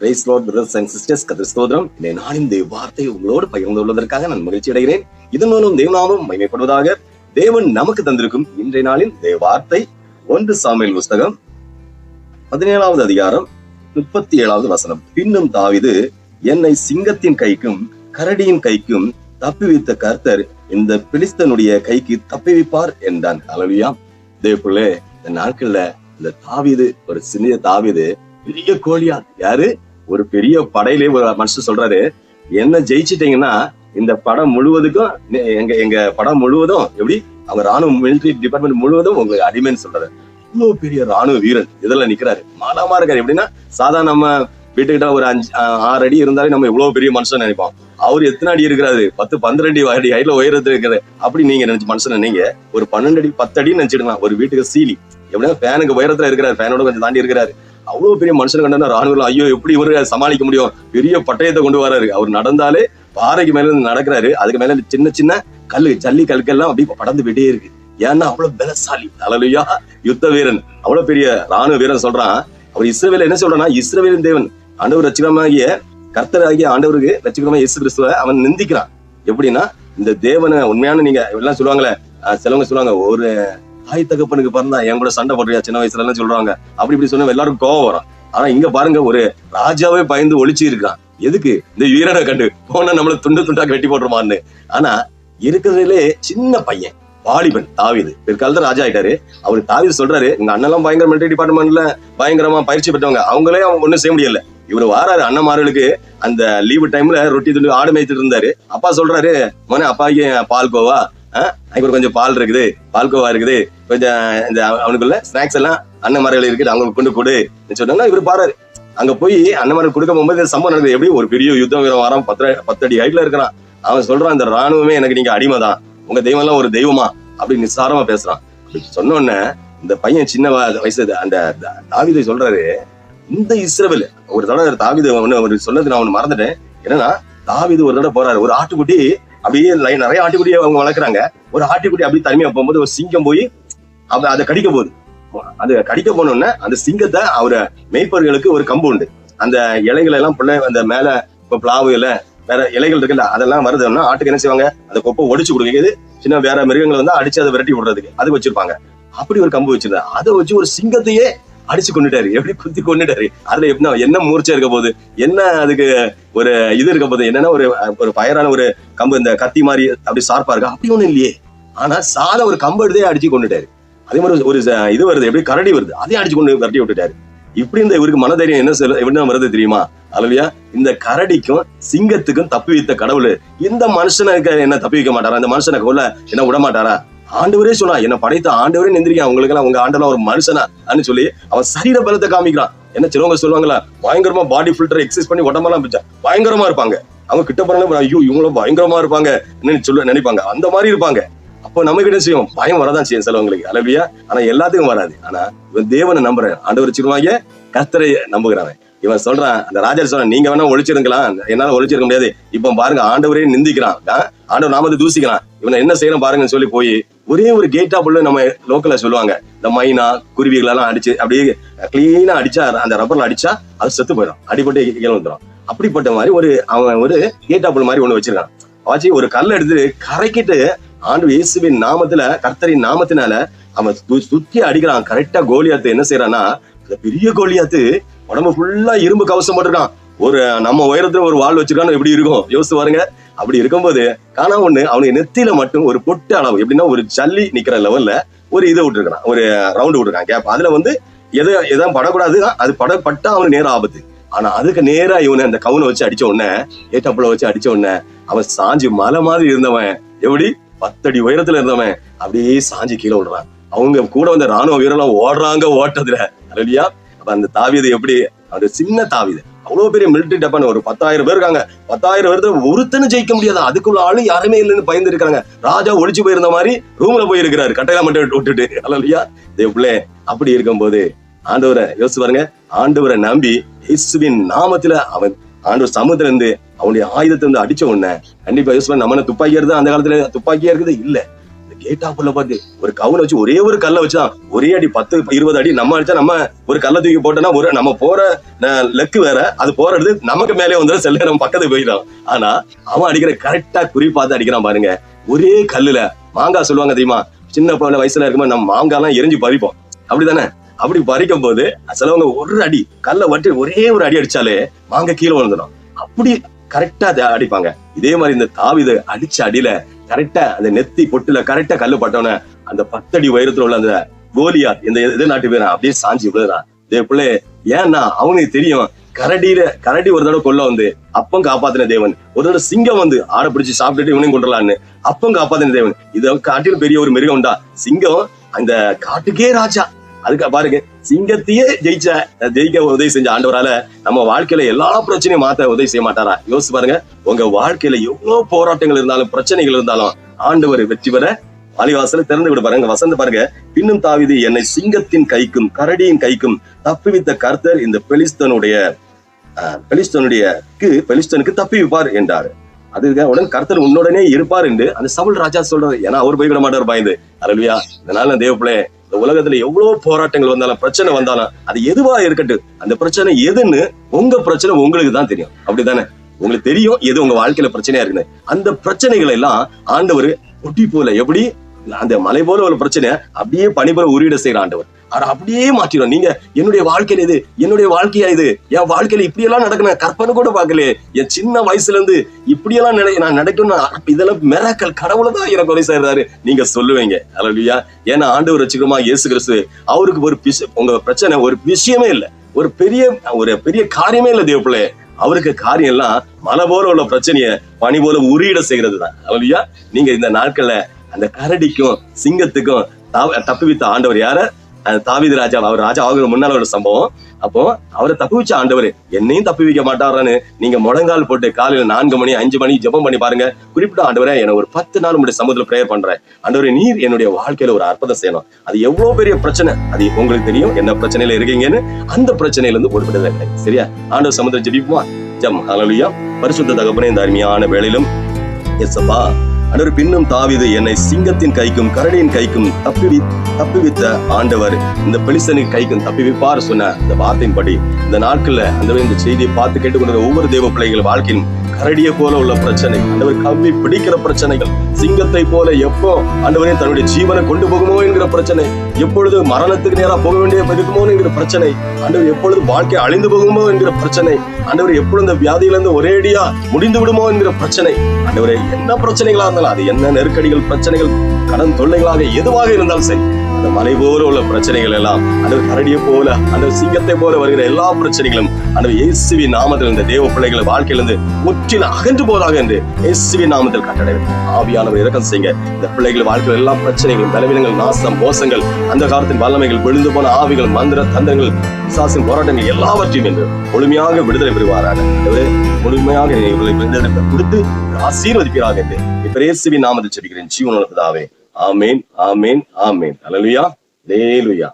Praise Lord brothers and sisters கத்திர ஸ்தோத்திரம். இந்த நாளின் தேவ வார்த்தை உங்களோடு பகிர்ந்து கொள்வதற்காக நான் மகிழ்ச்சி அடைகிறேன். இதன் மூலம் தேவநாமம் மகிமைப்படுவதாக தேவன் நமக்கு தந்திருக்கும் இன்றைய நாளின் தேவ வார்த்தை. ஒன்று சாமியல் புஸ்தகம் பதினேழாவது அதிகாரம் முப்பத்தி ஏழாவது வசனம். பின்னும் தாவிது என்னை சிங்கத்தின் கைக்கும் கரடியின் கைக்கும் தப்பிவித்த கர்த்தர் இந்த பிலிஸ்தனுடைய கைக்கு தப்பிவிப்பார் என்றான். அலவியா தேவப்புள்ளே இந்த நாட்கள்ல இந்த தாவிது ஒரு சிறிய தாவிது பெரிய கோழியா யாரு? ஒரு பெரிய படையிலே ஒரு மனுஷன் சொல்றாரு என்ன ஜெயிச்சிட்டீங்கன்னா இந்த படம் முழுவதுக்கும் எங்க எங்க படம் முழுவதும் எப்படி? அவங்க ராணுவ மிலிட்டரி டிபார்ட்மெண்ட் முழுவதும் உங்களுக்கு அடிமைன்னு சொல்றாரு. இவ்வளவு பெரிய ராணுவ வீரன் இதெல்லாம் நிக்கிறாரு. மாலாமா இருக்காரு. எப்படின்னா சாதா நம்ம வீட்டுக்கிட்ட ஒரு அஞ்சு ஆறு அடி இருந்தாலே நம்ம இவ்வளவு பெரிய மனுஷன் நினைப்போம். அவர் எத்தனை அடி இருக்கிறாரு? பத்து பன்னிரெண்டு அடி ஹைட்ல உயரத்துல இருக்கிறது அப்படி நீங்க நினைச்சு மனுஷன் நீங்க ஒரு பன்னெண்டு அடி பத்து அடின்னு நினைச்சிடலாம் ஒரு வீட்டுக்கு சீலி. எப்படின்னா ஃபேனுக்கு உயரத்துல இருக்கிறாரு. ஃபேனோட கொஞ்சம் தாண்டி இருக்கிறாரு. அவ்வளவு பெரிய மனுஷன் கண்டா ராணுவம் ஐயோ எப்படி இவரு சமாளிக்க முடியும்? பெரிய பட்டயத்தை கொண்டு வராரு. அவர் நடந்தாலே பாறைக்கு மேல இருந்து நடக்கிறாரு. அதுக்கு மேல சின்ன சின்ன கல்லு ஜல்லி கல்கெல்லாம் அப்படியே படந்து விட்டே இருக்கு. ஏன்னா அவ்வளவு பலசாலி. அலலுயா யுத்த வீரன். அவ்வளவு பெரிய ராணுவ வீரன் சொல்றான். அவர் இஸ்ரவேல என்ன சொல்றான்னா இஸ்ரவேலின் தேவன். ஆண்டவர் ரச்சிகரமாகிய கர்த்தராகிய ஆண்டவருக்கு ரச்சிகரமா இயேசு கிறிஸ்துவ அவன் நிந்திக்கிறான். எப்படின்னா இந்த தேவனை உண்மையான நீங்க எல்லாம் சொல்லுவாங்களே சிலவங்க சொல்லுவாங்க ஒரு தாய் தகப்பனுக்கு பிறந்தா என் கூட சண்டை போடுறியா சின்ன வயசுல எல்லாம் சொல்றாங்க. அப்படி இப்படி சொன்னா எல்லாரும் கோவம் வரும். ஆனா இங்க பாருங்க ஒரு ராஜாவே பயந்து ஒழிச்சு இருக்கான். எதுக்கு? இந்த வீரனை கண்டு. போனா நம்மள துண்டு துண்டா வெட்டி போட்டுருமான்னு. ஆனா இருக்கிறதுலே சின்ன பையன் வாலிபன் தாவிது. பிற்காலத்துல ராஜா ஆயிட்டாரு. அவரு தாவீது சொல்றாரு எங்க அண்ணெல்லாம் பயங்கர மிலிட்டரி டிபார்ட்மெண்ட்ல பயங்கரமா பயிற்சி பெற்றவங்க. அவங்களே அவங்க ஒண்ணும் செய்ய முடியல. இவர் வாராரு அண்ணமார்களுக்கு அந்த லீவு டைம்ல ரொட்டி துண்டு ஆடு மேய்ச்சிட்டு இருந்தாரு. அப்பா சொல்றாரு மோனே அப்பாக்கு பால் கோவா? அப்புறம் கொஞ்சம் பால் இருக்குது பால்கோவா இருக்குது. கொஞ்சம் இந்த அவனுக்குள்ள ஸ்நாக்ஸ் எல்லாம் அண்ணன்மார்கள் இருக்குது அவங்களுக்கு கொண்டு கொடு சொன்னாங்கன்னா இவர் பாரு அங்க போய் அண்ணன்மார்கள் கொடுக்க போகும்போது இந்த சம்பவம் நடக்குது எப்படி ஒரு பெரிய யுத்தம் வீரம் வரான் பத்து பத்து அடி ஹைட்ல இருக்கிறான். அவன் சொல்றான் இந்த ராணுவமே எனக்கு நீங்க அடிமை தான் உங்க தெய்வம் எல்லாம் ஒரு தெய்வமா? அப்படி நிசாரமா பேசுறான். சொன்ன உடனே இந்த பையன் சின்ன வயசு அந்த தாவிதை தாவீதை சொல்றாரு இந்த இஸ்ரவேல் ஒரு தடவை தாவீது ஒண்ணு சொன்னது நான் ஒன்னு மறந்துட்டேன். என்னன்னா தாவீது ஒரு தடவை போறாரு. ஒரு ஆட்டுக்குட்டி அப்படியே நிறைய ஆட்டுக்குட்டியை அவங்க வளர்க்குறாங்க. ஒரு ஆட்டுக்குடி அப்படியே தனிமையா போகும்போது ஒரு சிங்கம் போய் அவ அதை கடிக்க போகுது. அது கடிக்க போனோடனே அந்த சிங்கத்தை அவர மெய்ப்பர்களுக்கு ஒரு கம்பு உண்டு. அந்த இலைகள் எல்லாம் பிள்ளை அந்த மேல இப்போ பிளாவு இல்லை வேற இலைகள் இருக்குல்ல அதெல்லாம் வருதுன்னா ஆட்டுக்கு என்ன செய்வாங்க? அந்த கொப்பை ஒடிச்சு கொடுக்குது சின்ன வேற மிருகங்களை வந்து அடிச்சு அதை விரட்டி விடுறதுக்கு. அது வச்சிருப்பாங்க. அப்படி ஒரு கம்பு வச்சிருந்தா அதை வச்சு ஒரு சிங்கத்தையே அடிச்சு கொண்டுட்டாரு. எப்படி குத்தி கொண்டுட்டாரு? அதுல எப்படி என்ன மூர்ச்சை இருக்க போகுது? என்ன அதுக்கு ஒரு இது இருக்க போகுது? என்னன்னா ஒரு ஒரு பயரான ஒரு கம்பு இந்த கத்தி மாதிரி அப்படி சார்பா இருக்கா? அப்படி ஒண்ணும் இல்லையே. ஆனா சாத ஒரு கம்பு எடுத்தே அடிச்சு கொண்டுட்டாரு. அதே மாதிரி ஒரு இது வருது. எப்படி கரடி வருது? அதையும் அடிச்சு கொண்டு கரட்டி விட்டுட்டாரு. இப்படி இந்த இவருக்கு மனதைரியம் என்ன சொல்ல என்ன வருது தெரியுமா? அல்லையா இந்த கரடிக்கும் சிங்கத்துக்கும் தப்பி வைத்த கடவுள். இந்த மனுஷனுக்கு என்ன தப்பி வைக்க மாட்டாரா? இந்த மனுஷனை கொல்ல என்ன விட மாட்டாரா? ஆண்டவரே சொன்னா என்ன படைத்த ஆண்டவரே நிந்திரிக்கான். உங்களுக்கு உங்க ஆண்டெல்லாம் ஒரு மனுஷனா அப்படின்னு சொல்லி அவன் சரீர பலத்தை காமிக்கிறான். என்ன சிலவங்க சொல்லுவாங்களா? பயங்கரமா பாடி ஃபில்டர் எக்ஸசைஸ் பண்ணி உடம்பெல்லாம் பிடிச்சா பயங்கரமா இருப்பாங்க. அவங்க கிட்ட போறாங்க ஐயோ இவங்களும் பயங்கரமா இருப்பாங்க சொல்ல நினைப்பாங்க. அந்த மாதிரி இருப்பாங்க. அப்போ நம்ம கிட்ட செய்யும் பயம் வரதான் செய்யும் சிலவங்களுக்கு. அளவியா ஆனா எல்லாத்துக்கும் வராது. ஆனா இவன் தேவனை நம்புறேன். ஆண்டவர் சிறுவாங்க கர்த்தரை நம்புகிறவன். இவன் சொல்றான் அந்த ராஜா சொல்றான் நீங்க வேணா ஒழிச்சிருக்கலாம் என்னால ஒழிச்சிருக்க முடியாது. இப்ப பாருங்க ஆண்டவரே நிந்திக்கிறான். ஆ? நாம நாமத்தை தூசிக்கலாம் இவனை என்ன செய்யணும் பாருங்கன்னு சொல்லி போய் ஒரே ஒரு கேட்டா புள்ள நம்ம லோக்கல்ல சொல்லுவாங்க. இந்த மைனா குருவிகள் எல்லாம் அடிச்சு அப்படியே கிளீனா அடிச்சா அந்த ரப்பர்ல அடிச்சா அது செத்து போயிடும். அடிபட்டு கீழே வந்துடும் அப்படிப்பட்ட மாதிரி ஒரு அவன் ஒரு கேட்டாப்புள் மாதிரி ஒண்ணு வச்சிருக்கான். வாச்சி ஒரு கல்லை எடுத்து கரைக்கிட்டு ஆண்டு இயேசுவின் நாமத்துல கர்த்தரின் நாமத்தினால அவன் சுத்தி அடிக்கிறான். கரெக்டா கோலியாத்து என்ன செய்யறான்னா பெரிய கோலியாத்து உடம்பு ஃபுல்லா இரும்பு கவசம் போட்டிருக்கான். ஒரு நம்ம உயரத்துல ஒரு வாள் வச்சிருக்கான்னு எப்படி இருக்கும்? யோசிச்சு பாருங்க. அப்படி இருக்கும்போது காணா ஒண்ணு அவனுக்கு நெத்தியில மட்டும் ஒரு பொட்டு அளவு எப்படின்னா ஒரு ஜல்லி நிக்கிற லெவல்ல ஒரு இதை விட்டுருக்கான். ஒரு ரவுண்டு விட்டுருக்கான் கேப் அதுல வந்து எது எதாவது படக்கூடாது அது படப்பட்டா அவனுக்கு நேரம் ஆபத்து. ஆனா அதுக்கு நேரா இவனை அந்த கவுனை வச்சு அடிச்ச உடனே ஏட்டப்புல வச்சு அடிச்ச உடனே அவன் சாஞ்சி மலை மாதிரி இருந்தவன். எப்படி? பத்தடி உயரத்துல இருந்தவன். அப்படியே சாஞ்சி கீழே விடுறான். அவங்க கூட வந்த ராணுவ வீரர்லாம் ஓடுறாங்க ஓட்டத்துல. இல்லையா அப்ப அந்த தாவியதை எப்படி அந்த சின்ன தாவீது அவ்வளவு பெரிய மிலிட்டரி டெப்பன் ஒரு பத்தாயிரம் பேர் இருக்காங்க. பத்தாயிரம் பேர் ஒருத்தனும் ஜெயிக்க முடியாது. அதுக்குள்ள ஆளு யாருமே இல்லைன்னு பயந்து இருக்காங்க. ராஜா ஒழிச்சு போயிருந்த மாதிரி ரூம்ல போயிருக்கிறாரு. கட்டையில மட்டும் விட்டுட்டு. இல்லையா தேவ்ளே அப்படி இருக்கும்போது ஆண்டவரை யோசிச்சு பாருங்க. ஆண்டவரை நம்பி இயேசுவின் நாமத்துல அவன் ஆண்டவர் சமுத்திரம் இருந்து அவனுடைய ஆயுதத்தை வந்து அடிச்ச உடனே கண்டிப்பா யோசிச்சு நம்ம என்ன துப்பாக்கியா இருந்தா அந்த காலத்துல துப்பாக்கியா இருக்குது? இல்லை. கேட்டாக்குள்ள கேட்டாப்புல பார்த்து ஒரு கவுனை வச்சு ஒரே ஒரு கல்லை வச்சுதான் ஒரே அடி பத்து இருபது அடி நம்ம அடிச்சா நம்ம ஒரு கல்லை தூக்கி போட்டோம்னா ஒரு நம்ம போற லெக்கு வேற அது போறது நமக்கு மேலே வந்துடும் செல்ல நம்ம பக்கத்துக்கு போயிடும். ஆனா அவன் அடிக்கிற கரெக்டா குறி பார்த்து அடிக்கிறான் பாருங்க. ஒரே கல்லுல மாங்காய் சொல்லுவாங்க தெரியுமா? சின்ன பிள்ளை வயசுல இருக்கும்போது நம்ம மாங்காய்லாம் எரிஞ்சு பறிப்போம். அப்படிதானே அப்படி பறிக்கும் போது சிலவங்க ஒரு அடி கல்லை வட்டி ஒரே ஒரு அடி அடிச்சாலே மாங்காய் கீழே விழுந்துடும் அப்படி கரெக்டா அடிப்பாங்க. இதே மாதிரி இந்த தாவித அடிச்ச அடியில கரெக்டா அந்த நெத்தி பொட்டுல கரெக்டா கல்லு பட்டவன அந்த பத்தடி உயரத்துல உள்ள அந்த கோலியா இந்த எது நாட்டு பேரன் அப்படியே சாஞ்சி விழுறான் இதே பிள்ளை ஏன்னா அவனுக்கு தெரியும் கரடியில கரடி ஒரு தடவை கொல்ல வந்து அப்பம் காப்பாத்தின தேவன். ஒரு தடவை சிங்கம் வந்து ஆடை பிடிச்சு சாப்பிட்டுட்டு இவனையும் கொண்டுலான்னு அப்பம் காப்பாத்தின தேவன். இது காட்டிலும் பெரிய ஒரு மிருகம்டா உண்டா? சிங்கம் அந்த காட்டுக்கே ராஜா. அதுக்கு பாருங்க சிங்கத்தையே ஜெயிச்ச ஜெயிக்க உதவி செஞ்ச ஆண்டவரால நம்ம வாழ்க்கையில எல்லா பிரச்சனையும் மாத்த உதவி செய்ய மாட்டாரா? யோசிச்சு பாருங்க. உங்க வாழ்க்கையில எவ்வளவு போராட்டங்கள் இருந்தாலும் பிரச்சனைகள் இருந்தாலும் ஆண்டவர் வெற்றி பெற அலிவாசல திறந்து விட பாருங்க. வசந்த பாருங்க. பின்னும் தாவிது என்னை சிங்கத்தின் கைக்கும் கரடியின் கைக்கும் தப்புவித்த கர்த்தர் இந்த பெலிஸ்தனுடைய பெலிஸ்தனுடைய பெலிஸ்தனுக்கு தப்பி வைப்பார் என்றார். அதுக்கு உடன் கர்த்தர் உன்னுடனே இருப்பார் என்று அந்த சவுல் ராஜா சொல்றாரு. ஏன்னா அவர் போய்விட மாட்டார் பயந்து. அருள்வியா இதனால தேவப்பிள்ளை இந்த உலகத்துல எவ்வளவு போராட்டங்கள் வந்தாலும் பிரச்சனை வந்தாலும் அது எதுவா இருக்கட்டும் அந்த பிரச்சனை எதுன்னு உங்க பிரச்சனை உங்களுக்கு தான் தெரியும். அப்படிதானே உங்களுக்கு தெரியும் எது உங்க வாழ்க்கையில பிரச்சனையா இருக்குன்னு. அந்த பிரச்சனைகளை எல்லாம் ஆண்டவர் ஒட்டி போல எப்படி அந்த மலை போல ஒரு பிரச்சனை அப்படியே பனி போல உருவிட செய்யற ஆண்டவர். அதை அப்படியே மாற்றிடும் நீங்க என்னுடைய வாழ்க்கையில இது என்னுடைய வாழ்க்கையா இது? என் வாழ்க்கையில இப்படியெல்லாம் நடக்கணும் கற்பனை கூட பார்க்கல என் சின்ன வயசுல இருந்து இப்படியெல்லாம் நினை நான் நடக்கணும் இதெல்லாம் மிராக்கள் கடவுளை தான் எனக்கு உதவி செய்யறாரு நீங்க சொல்லுவீங்க. அலலுயா ஏன்னா ஆண்டவர் வச்சுக்கிறோமா இயேசு கிறிஸ்து அவருக்கு ஒரு உங்க பிரச்சனை ஒரு விஷயமே இல்லை. ஒரு பெரிய ஒரு பெரிய காரியமே இல்லை தேவப்பிள்ளைய. அவருக்கு காரியம் எல்லாம் மலை போல உள்ள பிரச்சனைய பனி போல உரியிட செய்கிறது தான் அவளியா நீங்க இந்த நாட்கள்ல அந்த கரடிக்கும் சிங்கத்துக்கும் தப்பி வித்த ஆண்டவர் யார? தாவித ராஜா அவர் ராஜா ஆகுற முன்னால ஒரு சம்பவம். அப்போ அவரை தப்புவிச்ச ஆண்டவர் என்னையும் தப்பி வைக்க மாட்டாரான்னு நீங்க முடங்கால் போட்டு காலையில நான்கு மணி அஞ்சு மணி ஜெபம் பண்ணி பாருங்க. குறிப்பிட்ட ஆண்டவரை என்ன ஒரு பத்து நாள் உடைய சமூகத்துல பிரேயர் பண்றேன். ஆண்டவரை நீர் என்னுடைய வாழ்க்கையில ஒரு அற்புதம் செய்யணும். அது எவ்வளவு பெரிய பிரச்சனை? அது உங்களுக்கு தெரியும். என்ன பிரச்சனையில இருக்கீங்கன்னு அந்த பிரச்சனையில இருந்து ஒரு விடுதலை சரியா? ஆண்டவர் சமுதிரம் ஜெபிப்போமா? ஜம் ஹலலுயா பரிசுத்த தகப்பனே இந்த அருமையான வேளையிலும். எஸ்ஸப்பா அன்று பின்னும் தாவிது என்னை சிங்கத்தின் கைக்கும் கரடியின் கைக்கும் தப்பி தப்பிவித்த ஆண்டவர். இந்த பெலிசனின் கைக்கும் தப்பிவிப்பார் சொன்ன இந்த வார்த்தையின்படி இந்த நாட்கள்ல அந்த இந்த செய்தியை பார்த்து கேட்டுக்கொண்ட ஒவ்வொரு தேவ பிள்ளைகள் வாழ்க்கையின் கரடிய போல உள்ள பிரச்சனை ஆண்டவர் கவ்வி பிடிக்கிற பிரச்சனைகள். சிங்கத்தை போல எப்போ ஆண்டவரே தன்னுடைய ஜீவனை கொண்டு போகுமோ என்கிற பிரச்சனை எப்பொழுது மரணத்துக்கு நேராக போக வேண்டிய இருக்குமோ என்கிற பிரச்சனை ஆண்டவர் எப்பொழுது வாழ்க்கை அழிந்து போகுமோ என்கிற பிரச்சனை ஆண்டவர் எப்பொழுது இந்த வியாதியிலிருந்து ஒரேடியா முடிந்து விடுமோ என்கிற பிரச்சனை ஆண்டவரே என்ன பிரச்சனைகளா இருந்தாலும் அது என்ன நெருக்கடிகள் பிரச்சனைகள் கடன் தொல்லைகளாக எதுவாக இருந்தாலும் சரி இந்த மலை போல உள்ள பிரச்சனைகள் எல்லாம் அந்த கரடியை போல அந்த சிங்கத்தை போல வருகிற எல்லா பிரச்சனைகளும் அந்த இயேசுவி நாமத்தில் இந்த தேவ பிள்ளைகளை வாழ்க்கையிலிருந்து முற்றிலும் அகன்று போதாக என்று இயேசுவி நாமத்தில் கட்டளை ஆவியானவர் இறக்கம் செய்யுங்க. இந்த பிள்ளைகள் வாழ்க்கையில் எல்லா பிரச்சனைகளும் பலவீனங்கள் நாசம் மோசங்கள் அந்த காலத்தின் வல்லமைகள் விழுந்து போன ஆவிகள் மந்திர தந்திரங்கள் விசாசின் போராட்டங்கள் எல்லாவற்றையும் என்று முழுமையாக விடுதலை பெறுவாராக. முழுமையாக விடுதலை கொடுத்து ஆசீர்வதிப்பீராக என்று இப்ப இயேசுவின் நாமத்தில் செபிக்கிறேன் ஜீவனதாவே ஆமேன் ஆமேன் ஆமேன். அலலுயா லேலுயா